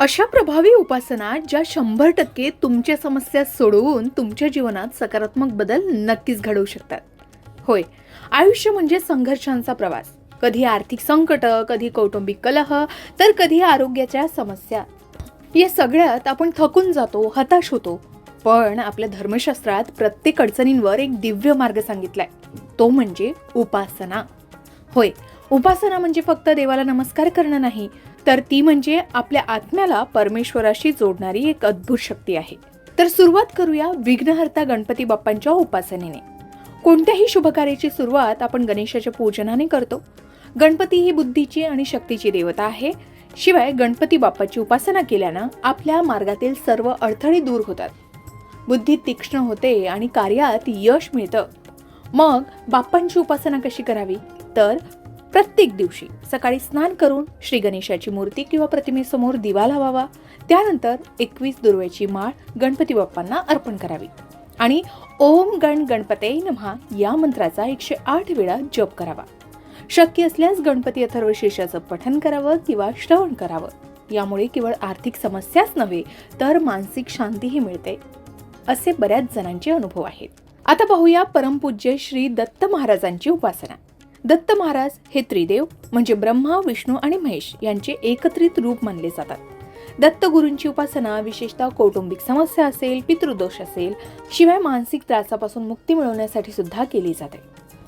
अशा प्रभावी उपासना ज्या शंभर टक्के तुमच्या समस्या सोडवून तुमच्या जीवनात सकारात्मक बदल नक्कीच घडवू शकतात. होय आयुष्य म्हणजे संघर्षांचा प्रवास. कधी आर्थिक संकट कधी कौटुंबिक कलह तर कधी आरोग्याच्या समस्या. या सगळ्यात आपण थकून जातो हताश होतो. पण आपल्या धर्मशास्त्रात प्रत्येक अडचणींवर एक दिव्य मार्ग सांगितलाय. तो म्हणजे उपासना. होय उपासना म्हणजे फक्त देवाला नमस्कार करणं नाही तर ती म्हणजे आपल्या आत्म्याला परमेश्वराशी जोडणारी एक अद्भुत शक्ती आहे. तर सुरुवात करूया विघ्नहर्ता गणपती बाप्पांच्या उपासनेने. कोणत्याही शुभकार्याची सुरुवात आपण गणेशाच्या पूजनाने करतो. गणपती ही बुद्धीची आणि शक्तीची देवता आहे. शिवाय गणपती बाप्पाची उपासना केल्यानं आपल्या मार्गातील सर्व अडथळे दूर होतात. बुद्धी तीक्ष्ण होते आणि कार्यात यश मिळतं. मग बाप्पांची उपासना कशी करावी? तर प्रत्येक दिवशी सकाळी स्नान करून श्री गणेशाची मूर्ती किंवा प्रतिमेसमोर दिवा लावावा त्यानंतर एकवीस दुर्व्याची माळ गणपती बाप्पांना अर्पण करावी. आणि ओम गण गणपते नमहा या मंत्राचा एकशे आठ वेळा जप करावा. शक्य असल्यास गणपती अथर्वशीर्षाचं पठन करावं किंवा श्रवण करावं. यामुळे केवळ आर्थिक समस्याच नव्हे तर मानसिक शांतीही मिळते. असे बऱ्याच जणांचे अनुभव आहेत. आता पाहूया परमपूज्य श्री दत्त महाराजांची उपासना. दत्त महाराज हे त्रिदेव म्हणजे ब्रह्मा विष्णू आणि महेश यांचे एकत्रित रूप मानले जातात. दत्त गुरूंची उपासना विशेषतः कौटुंबिक समस्या असेल पितृदोष असेल शिवाय मानसिक त्रासापासून मुक्ती मिळवण्यासाठी सुद्धा केली जाते.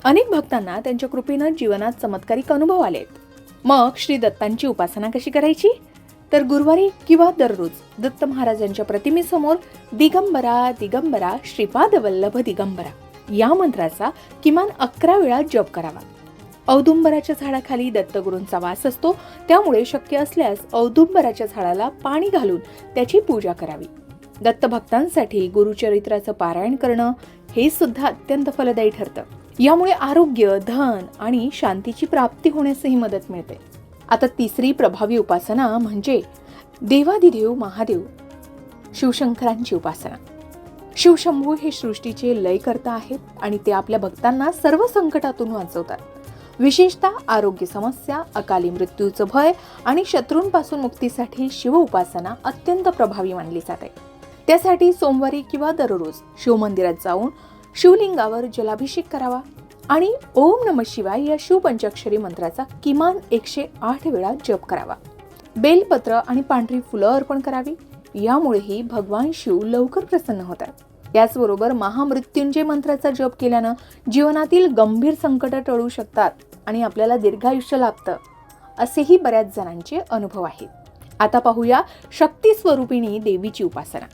अनेक भक्तांना त्यांच्या कृपेनं जीवनात चमत्कारिक अनुभव आलेत मग श्री दत्तांची उपासना कशी करायची? तर गुरुवारी किंवा दररोज दत्त महाराजांच्या प्रतिमेसमोर दिगंबरा दिगंबरा श्रीपाद वल्लभ दिगंबरा या मंत्राचा किमान अकरा वेळा जप करावा. औदुंबराच्या झाडाखाली दत्तगुरूंचा वास असतो. त्यामुळे शक्य असल्यास औदुंबराच्या झाडाला पाणी घालून त्याची पूजा करावी. दत्त भक्तांसाठी गुरुचरित्राचं पारायण करणं हे सुद्धा अत्यंत फलदायी ठरतं. यामुळे आरोग्य धन आणि शांतीची प्राप्ती होण्यासही मदत मिळते. आता तिसरी प्रभावी उपासना म्हणजे देवादिदेव महादेव शिवशंकरांची उपासना. शिवशंभू हे सृष्टीचे लयकर्ता आहेत आणि ते आपल्या भक्तांना सर्व संकटातून वाचवतात. विशेषतः आरोग्य समस्या अकाली मृत्यूचं भय आणि शत्रूंपासून मुक्तीसाठी शिव उपासना अत्यंत प्रभावी मानली जाते त्यासाठी सोमवारी किंवा दररोज शिवमंदिरात जाऊन शिवलिंगावर जलाभिषेक करावा आणि ओम नम शिवाय या शिवपंचाक्षरी मंत्राचा किमान एकशे आठ वेळा जप करावा. बेलपत्र आणि पांढरी फुलं अर्पण करावी. यामुळेही भगवान शिव लवकर प्रसन्न होतात. याचबरोबर महामृत्युंजय मंत्राचा जप केल्यानं जीवनातील गंभीर संकट टळू शकतात आणि आपल्याला दीर्घायुष्य लाभतं असेही बऱ्याच जणांचे अनुभव आहेत. आता पाहूया शक्ती स्वरूपिणी देवीची उपासना.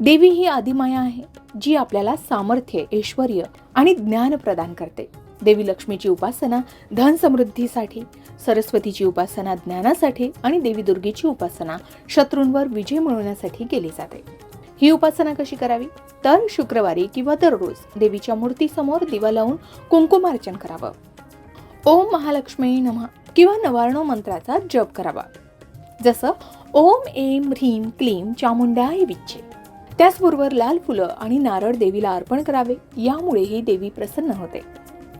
देवी ही आदिमाया आहे जी आपल्याला सामर्थ्य ऐश्वर आणि ज्ञान प्रदान करते. देवी लक्ष्मीची उपासना धन समृद्धीसाठी सरस्वतीची उपासना ज्ञानासाठी आणि देवी दुर्गेची उपासना शत्रूंवर विजय मिळवण्यासाठी केली जाते. ही उपासना कशी करावी? तर शुक्रवारी किंवा दररोज देवीच्या मूर्तीसमोर दिवा लावून कुंकुमार्चन करावं. ओम महालक्ष्मी नमः किंवा नवार्णव मंत्राचा जप करावा. जसं ओम एम ह्रीम क्लीम चामुंडाय विच्छे त्याचबरोबर लाल फुलं आणि नारळ देवीला अर्पण करावे. यामुळेही देवी प्रसन्न होते.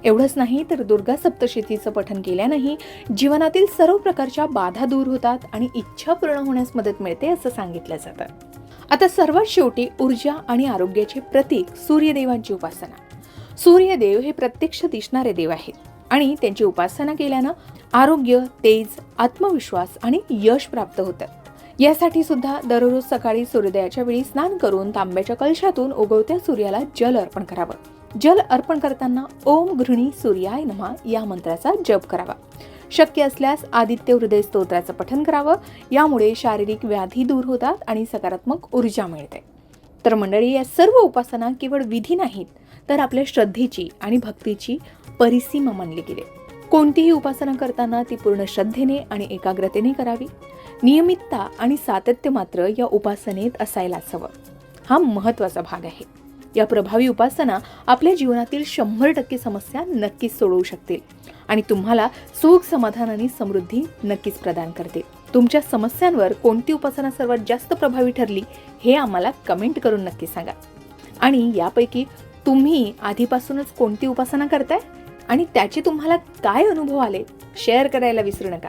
एवढंच नाही तर दुर्गा सप्तशतीचं पठन केल्यानंही जीवनातील सर्व प्रकारच्या बाधा दूर होतात आणि इच्छा पूर्ण होण्यास मदत मिळते असं सांगितलं जातं. आता सर्वात शेवटी ऊर्जा आणि आरोग्याचे प्रतीक सूर्यदेवांची उपासना. सूर्यदेव हे प्रत्यक्ष दिसणारे देव आहेत आणि त्यांची उपासना केल्यानं आरोग्य तेज आत्मविश्वास आणि यश प्राप्त होतं. यासाठी सुद्धा दररोज सकाळी सूर्योदयाच्या वेळी स्नान करून तांब्याच्या कलशातून उगवत्या सूर्याला जल अर्पण करावं. जल अर्पण करताना ओम घृणी सूर्याय नमा या मंत्राचा जप करावा. शक्य असल्यास आदित्य हृदय स्तोत्राचं पठन करावं. यामुळे शारीरिक व्याधी दूर होतात आणि सकारात्मक ऊर्जा मिळते. तर मंडळी या सर्व उपासना केवळ विधी नाहीत तर आपल्या श्रद्धेची आणि भक्तीची परिसीमा मानली गेली. कोणतीही उपासना करताना ती पूर्ण श्रद्धेने आणि एकाग्रतेने करावी. नियमितता आणि सातत्य मात्र या उपासनेत असायलाच हवं. हा महत्त्वाचा भाग आहे. या प्रभावी उपासना आपल्या जीवनातील शंभर टक्के समस्या नक्कीच सोडवू शकतील. आणि तुम्हाला सुख समाधान आणि समृद्धी नक्कीच प्रदान करते. तुमच्या समस्यांवर कोणती उपासना सर्वात जास्त प्रभावी ठरली हे आम्हाला कमेंट करून नक्की सांगा. आणि यापैकी तुम्ही आधीपासूनच कोणती उपासना करताय? आणि त्याचे तुम्हाला काय अनुभव आले? शेअर करायला विसरू नका.